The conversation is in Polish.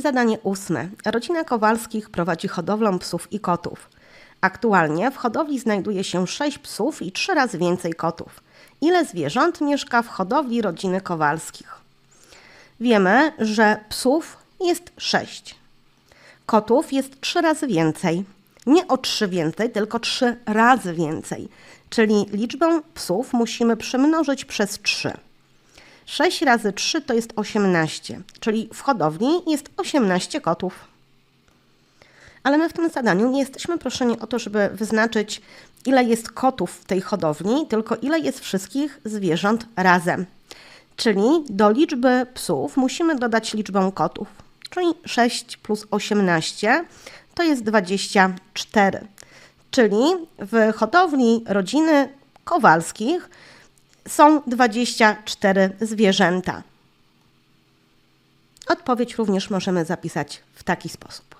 Zadanie ósme. Rodzina Kowalskich prowadzi hodowlę psów i kotów. Aktualnie w hodowli znajduje się 6 psów i 3 razy więcej kotów. Ile zwierząt mieszka w hodowli rodziny Kowalskich? Wiemy, że psów jest 6. Kotów jest 3 razy więcej. Nie o 3 więcej, tylko 3 razy więcej. Czyli liczbę psów musimy przemnożyć przez 3. 6 razy 3 to jest 18, czyli w hodowli jest 18 kotów. Ale my w tym zadaniu nie jesteśmy proszeni o to, żeby wyznaczyć, ile jest kotów w tej hodowli, tylko ile jest wszystkich zwierząt razem. Czyli do liczby psów musimy dodać liczbę kotów. Czyli 6 plus 18 to jest 24. Czyli w hodowli rodziny Kowalskich są 24 zwierzęta. Odpowiedź również możemy zapisać w taki sposób.